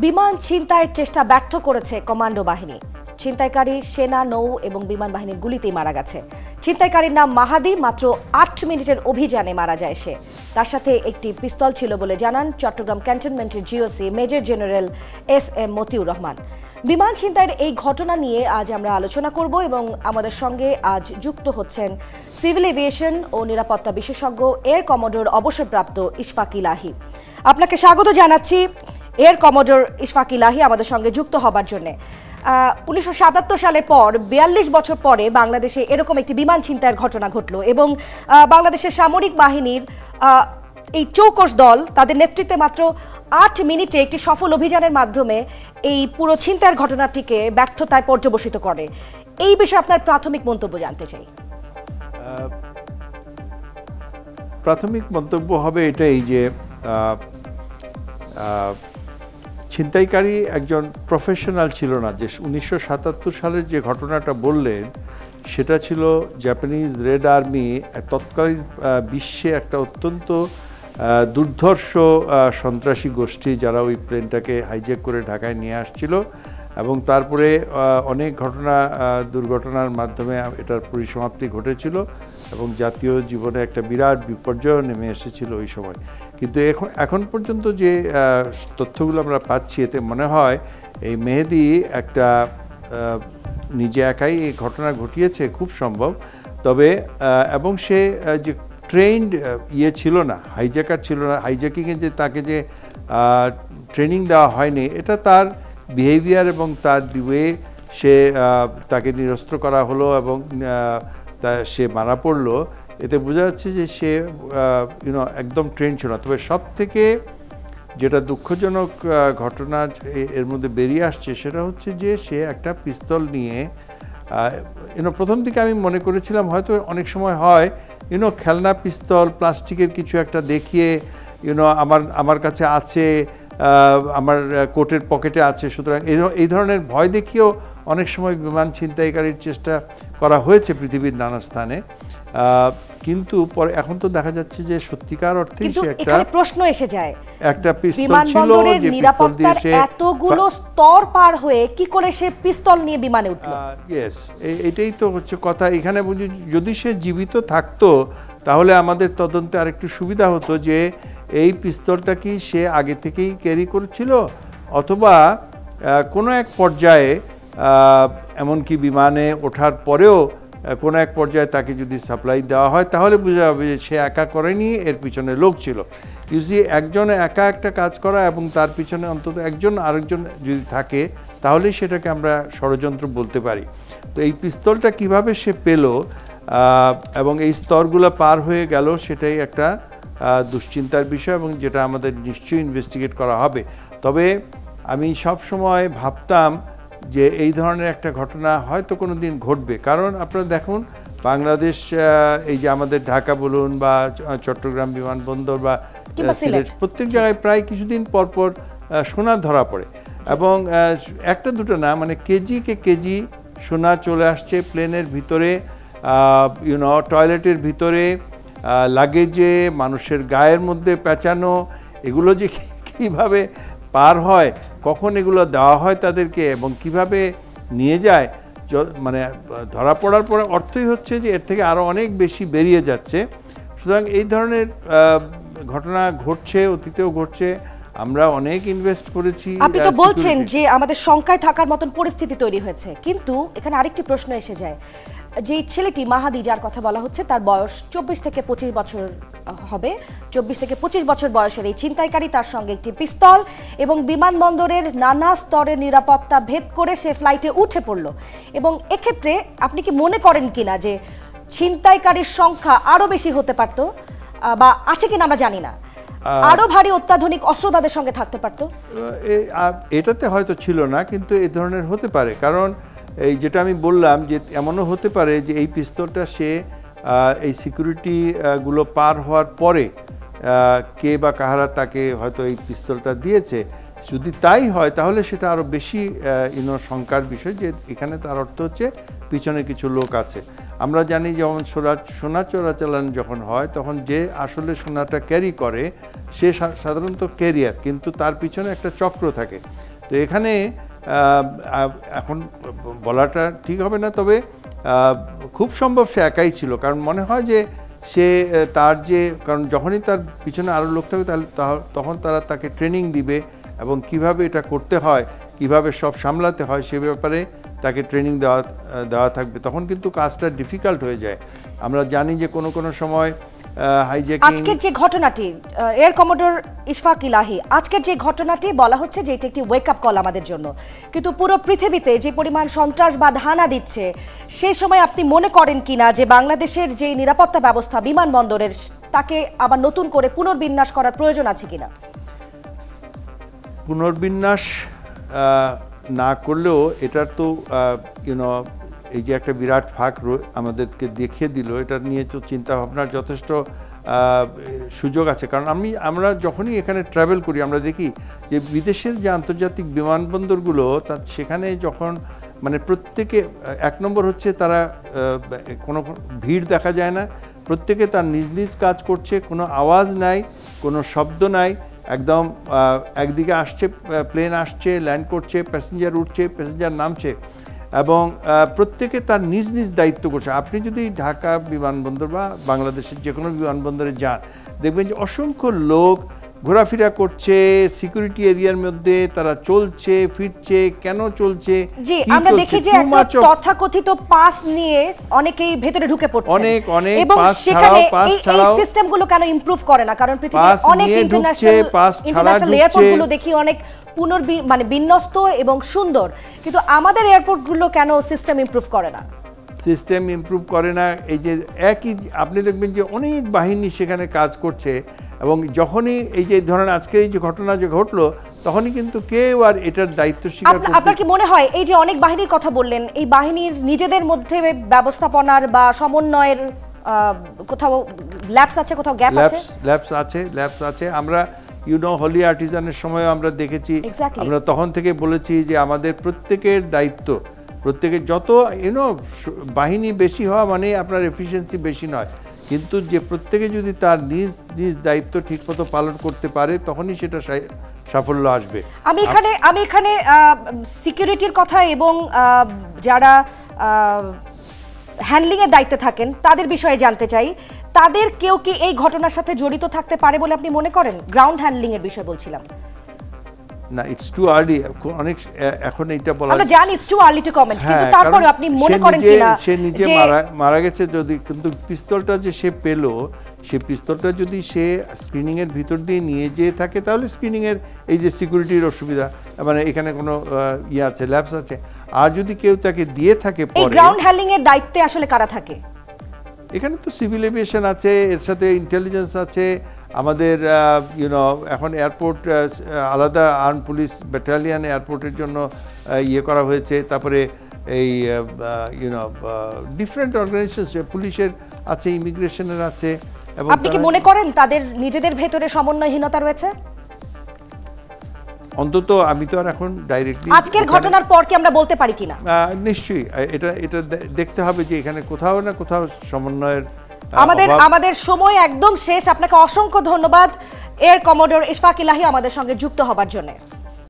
বিমান ছিনতাইয়ের চেষ্টা ব্যর্থ করেছে কমান্ডো বাহিনী। ছিনতাইকারী সেনা, নৌ এবং বিমান বাহিনীর গুলিতেই মারা গেছে। ছিনতাইকারীর নাম মাহাদি, মাত্র আট মিনিটের অভিযানে মারা যায় সে। তার সাথে একটি পিস্তল ছিল বলে জানান চট্টগ্রাম ক্যান্টনমেন্টের GOC major general S M Motiur Rahman. বিমান ছিনতাইয়ের এই ঘটনা নিয়ে আজ আমরা আলোচনা করব এবং আমাদের সঙ্গে আজ যুক্ত হচ্ছেন সিভিল এভিয়েশন ও নিরাপত্তা বিশেষজ্ঞ এয়ার কমোডোর অবসরপ্রাপ্ত ইশফাক ইলাহি। আপনাকে স্বাগত জানাচ্ছি। এয়ার কমোডোর ইশফাক ইলাহি আমাদের সঙ্গে যুক্ত হবার জন্য। উনিশশো সাতাত্তর সালের পর, বিয়াল্লিশ বছর পরে বাংলাদেশে এরকম একটি বিমান ছিনতাইয়ের ঘটনা ঘটলো এবং বাংলাদেশের সামরিক বাহিনীর এই চৌকস দল তাদের নেতৃত্বে মাত্র আট মিনিটে একটি সফল অভিযানের মাধ্যমে এই পুরো ছিনতাইয়ের ঘটনাটিকে ব্যর্থতায় পর্যবসিত করে। এই বিষয়ে আপনার প্রাথমিক মন্তব্য জানতে চাই। প্রাথমিক মন্তব্য হবে এটাই যে ছিনতাইকারী একজন প্রফেশনাল ছিল না, যে উনিশশো সাতাত্তর সালের যে ঘটনাটা বললেন, সেটা ছিল জাপানিজ রেড আর্মি তৎকালীন বিশ্বে একটা অত্যন্ত দুর্ধর্ষ সন্ত্রাসী গোষ্ঠী যারা ওই প্লেনটাকে হাইজ্যাক করে ঢাকায় নিয়ে আসছিল। এবং তারপরে অনেক ঘটনা দুর্ঘটনার মাধ্যমে এটার পরিসমাপ্তি ঘটেছিল এবং জাতীয় জীবনে একটা বিরাট বিপর্যয় নেমে এসেছিল ওই সময়। কিন্তু এখন এখন পর্যন্ত যে তথ্যগুলো আমরা পাচ্ছি, এতে মনে হয় এই মেহেদি একটা নিজে একাই এই ঘটনা ঘটিয়েছে, খুব সম্ভব। তবে এবং সে যে ট্রেন্ড ইয়ে ছিল না, হাইজ্যাকার ছিল না, হাইজ্যাকিংয়ে যে তাকে যে ট্রেনিং দেওয়া হয়নি, এটা তার বিহেভিয়ার এবং তার ওয়ে সে তাকে নিরস্ত্র করা হলো এবং তা সে মারা পড়ল, এতে বোঝা যাচ্ছে যে সে ইউনো একদম ট্রেন ছিল না। তবে সব থেকে যেটা দুঃখজনক ঘটনা এর মধ্যে বেরিয়ে আসছে সেটা হচ্ছে যে সে একটা পিস্তল নিয়ে ইউনো প্রথম দিকে আমি মনে করেছিলাম হয়তো অনেক সময় হয় ইউনো খেলনা পিস্তল, প্লাস্টিকের কিছু একটা দেখিয়ে ইউনো আমার আমার কাছে আছে আমার কোটের পকেটে আছে। সুতরাং এই ধরনের ভয় দেখিয়েও অনেক সময় বিমান ছিনতাইকারীর চেষ্টা করা হয়েছে পৃথিবীর নানা স্থানে। কিন্তু পরে এখন তো দেখা যাচ্ছে যে সত্যিকার অর্থে সে একটা প্রশ্ন এসে যায়। একটা পিস্তল ছিল যে পিস্তল দিয়ে সে এতগুলো স্তর পার হয়ে কি করে সে পিস্তল নিয়ে বিমানে উঠল? ইয়েস এটাই তো হচ্ছে কথা। এখানে বুঝি যদি সে জীবিত থাকতো তাহলে আমাদের তদন্তে আরেকটু সুবিধা হতো যে এই পিস্তলটা কি সে আগে থেকেই ক্যারি করছিল? অথবা কোনো এক পর্যায়ে এমনকি বিমানে ওঠার পরেও কোনো এক পর্যায়ে তাকে যদি সাপ্লাই দেওয়া হয়, তাহলে বোঝা যাবে যে সে একা করেনি, এর পিছনে লোক ছিল। ইউজি একজন একা একটা কাজ করা এবং তার পিছনে অন্তত একজন আরেকজন যদি থাকে, তাহলে সেটাকে আমরা ষড়যন্ত্র বলতে পারি। তো এই পিস্তলটা কীভাবে সে পেল এবং এই স্তরগুলো পার হয়ে গেল, সেটাই একটা দুশ্চিন্তার বিষয় এবং যেটা আমাদের নিশ্চয়ই ইনভেস্টিগেট করা হবে। তবে আমি সব সময় ভাবতাম যে এই ধরনের একটা ঘটনা হয়তো কোনো দিন ঘটবে। কারণ আপনারা দেখুন বাংলাদেশ এই যে আমাদের ঢাকা বলুন বা চট্টগ্রাম বিমানবন্দর বা সিলেট। প্রত্যেক জায়গায় প্রায় কিছুদিন পর পর সোনা ধরা পড়ে। এবং একটা দুটো না মানে কেজি কে কেজি সোনা চলে আসছে প্লেনের ভিতরে ইউনো টয়লেটের ভিতরে লাগেজে মানুষের গায়ের মধ্যে পেঁচানো এগুলো যে কীভাবে পার হয় কখন এগুলো দেওয়া হয় তাদেরকে এবং কীভাবে নিয়ে যায় মানে ধরা পড়ার পরে অর্থই হচ্ছে যে এর থেকে আরও অনেক বেশি বেরিয়ে যাচ্ছে। সুতরাং এই ধরনের ঘটনা ঘটছে অতীতেও ঘটছে আমরা অনেক ইনভেস্ট করেছি আপনি তো বলছেন যে আমাদের শঙ্কায় থাকার মতন পরিস্থিতি তৈরি হয়েছে কিন্তু এখানে আরেকটি প্রশ্ন এসে যায়। যে ছেলেটি মাহাদি যার কথা বলা হচ্ছে তার বয়স চব্বিশ থেকে পঁচিশ বছর হবে। চব্বিশ থেকে পঁচিশ বছর বয়সের এই ছিনতাইকারী তার সঙ্গে একটি পিস্তল এবং বিমানবন্দরের নানা স্তরের নিরাপত্তা ভেদ করে সে ফ্লাইটে উঠে পড়ল। এবং এক্ষেত্রে আপনি কি মনে করেন কিনা যে ছিনতাইকারীর সংখ্যা আরও বেশি হতে পারত বা আছে কিনা আমরা জানি না। আরও ভারী অত্যাধুনিক অস্ত্র তাদের সঙ্গে থাকতে পারতো। এটাতে হয়তো ছিল না কিন্তু এই ধরনের হতে পারে। কারণ এই যেটা আমি বললাম যে এমনও হতে পারে যে এই পিস্তলটা সে এই সিকিউরিটি গুলো পার হওয়ার পরে কে বা কাহারা তাকে হয়তো এই পিস্তলটা দিয়েছে। যদি তাই হয়, তাহলে সেটা আরও বেশি ইনো শঙ্কার বিষয় যে এখানে তার অর্থ হচ্ছে পিছনে কিছু লোক আছে। আমরা জানি যেমন সোনা সোনা চোরাচালান যখন হয়, তখন যে আসলে সোনাটা ক্যারি করে, সে সাধারণত ক্যারিয়ার কিন্তু তার পিছনে একটা চক্র থাকে। তো এখানে এখন বলাটা ঠিক হবে না, তবে খুব সম্ভব সে একাই ছিল। কারণ মনে হয় যে সে তার যে, কারণ যখনই তার পিছনে আরও লোক থাকবে, তাহলে তখন তারা তাকে ট্রেনিং দিবে এবং কীভাবে এটা করতে হয়, কীভাবে সব সামলাতে হয়, সে ব্যাপারে তাকে ট্রেনিং দেওয়া দেওয়া থাকবে। তখন কিন্তু কাজটা ডিফিকাল্ট হয়ে যায়। আমরা জানি যে কোনো কোনো সময় হাইজ্যাকিং আজকের যে ঘটনাটি এয়ার কমোডোর ইশফাক ইলাহি আজকের যে ঘটনাটি বলা হচ্ছে যে এটি একটি ওয়েক আপ কল আমাদের জন্য। কিন্তু পুরো পৃথিবীতে যে পরিমাণ সন্ত্রাসবাদ হানা দিচ্ছে সেই সময় আপনি মনে করেন কিনা যে বাংলাদেশের যে নিরাপত্তা ব্যবস্থা বিমানবন্দরের তাকে আবার নতুন করে পুনর্বিন্যাস করার প্রয়োজন আছে কিনা পুনর্বিন্যাস না করলেও এটার তো ইউনো এই যে একটা বিরাট ফাঁক আমাদেরকে দেখিয়ে দিল, এটা নিয়ে তো চিন্তা ভাবনার যথেষ্ট সুযোগ আছে। কারণ আমি, আমরা যখনই এখানে ট্রাভেল করি, আমরা দেখি যে বিদেশের যে আন্তর্জাতিক বিমানবন্দরগুলো, তা সেখানে যখন মানে প্রত্যেকে, এক নম্বর হচ্ছে তারা কোনো ভিড় দেখা যায় না। প্রত্যেকে তার নিজ নিজ কাজ করছে, কোনো আওয়াজ নাই, কোনো শব্দ নাই। একদম একদিকে আসছে প্লেন আসছে ল্যান্ড করছে প্যাসেঞ্জার উঠছে প্যাসেঞ্জার নামছে। এবং প্রত্যেকে তার নিজ নিজ দায়িত্ব করছে। আপনি যদি ঢাকা বিমানবন্দর বা বাংলাদেশের যে কোনো বিমানবন্দরে যান, দেখবেন যে অসংখ্য লোক ঘোরাফেরা করছে সিকিউরিটি এরিয়ার মধ্যে তারা চলছে ফিরছে কেন চলছে জি আমরা দেখি যে একটা তথাকথিত পাস নিয়ে অনেকেই ভেতরে ঢুকে পড়ছে অনেক, অনেক এবং pass সেখানে ছাড়াও, এই এই ছাড়াও- সিস্টেমগুলো কেন ইমপ্রুভ করে না? কারণ পৃথিবীর অনেক ইন্টারন্যাশনাল ইন্টারন্যাশনাল। এয়ারপোর্টগুলো দেখি অনেক পুনর্বি মানে বিন্যস্ত এবং সুন্দর। কিন্তু আমাদের এয়ারপোর্টগুলো কেন সিস্টেম ইমপ্রুভ করে না? সিস্টেম ইমপ্রুভ করে না এই যে একই আপনি দেখবেন যে অনেক বাহিনী সেখানে কাজ করছে। এবং যখনই এই যে ধরেন আজকে এই যে ঘটনা যে ঘটলো তখনই কিন্তু কেউ আর এটার দায়িত্ব স্বীকার আপনা- আপনার কি মনে হয় এই যে অনেক বাহিনীর কথা বললেন এই বাহিনীর নিজেদের মধ্যে ব্যবস্থাপনার বা সমন্বয়ের কোথাও ল্যাপস আছে কোথাও গ্যাপ আছে? ল্যাবস আছে ল্যাবস আছে। আমরা ইউনো হোলি আর্টিজানের সময় আমরা দেখেছি। আমরা তখন থেকে বলেছি যে আমাদের প্রত্যেকের দায়িত্ব প্রত্যেকের যত ইউনো বাহিনী বেশি হওয়া মানে আপনার এফিসিয়েন্সি বেশি নয়। কিন্তু যে প্রত্যেকে যদি তার নিজ নিজ দায়িত্ব ঠিকমতো পালন করতে পারে, তখনই সেটা সাফল্য আসবে। আমি এখানে আমি এখানে সিকিউরিটির কথা এবং যারা হ্যান্ডলিং এর দায়িত্বে থাকেন, তাদের বিষয়ে জানতে চাই। তাদের কেউ কি এই ঘটনার সাথে জড়িত থাকতে পারে বলে আপনি মনে করেন? গ্রাউন্ড হ্যান্ডলিং এর বিষয়ে বলছিলাম। না ইটস টু আর্লি অনেক এখন এইটা বলা আমরা জানি it's too early to comment কিন্তু তারপরে আপনি মনে করেন কিনা সে নিজে মারা মারা গেছে যদি কিন্তু পিস্তলটা যে সে পেল সে পিস্তলটা যদি সে স্ক্রিনিং এর ভিতর দিয়ে নিয়ে যেয়ে থাকে তাহলে স্ক্রিনিং এর এই যে সিকিউরিটির অসুবিধা মানে এখানে কোনো ইয়ে আছে ল্যাবস আছে। আর যদি কেউ তাকে দিয়ে থাকে পরে গ্রাউন্ড হ্যান্ডলিং এর দায়িত্বে আসলে কারা থাকে? এখানে তো সিভিল এভিয়েশন আছে এর সাথে ইন্টেলিজেন্স আছে আমাদের ইউনো এখন এয়ারপোর্ট আলাদা আর্ম পুলিশ ব্যাটালিয়ান এয়ারপোর্টের জন্য ইয়ে করা হয়েছে। তারপরে এই ইউনো ডিফারেন্ট অর্গানাইজেশন পুলিশের আছে ইমিগ্রেশনের আছে এবং আপনি কি মনে করেন তাদের নিজেদের ভেতরে সমন্বয়হীনতা রয়েছে? অন্তত আমি তো আর এখন ডাইরেক্টলি আজকের ঘটনার পর কি আমরা বলতে পারি কিনা? নিশ্চয়ই। এটা এটা দেখতে হবে যে এখানে কোথাও না কোথাও সমন্বয়ের আমাদের আমাদের সময় একদম শেষ। আপনাকে অসংখ্য ধন্যবাদ। এর কমোডর ইশফাক ইলাহি আমাদের সঙ্গে যুক্ত হবার জন্য।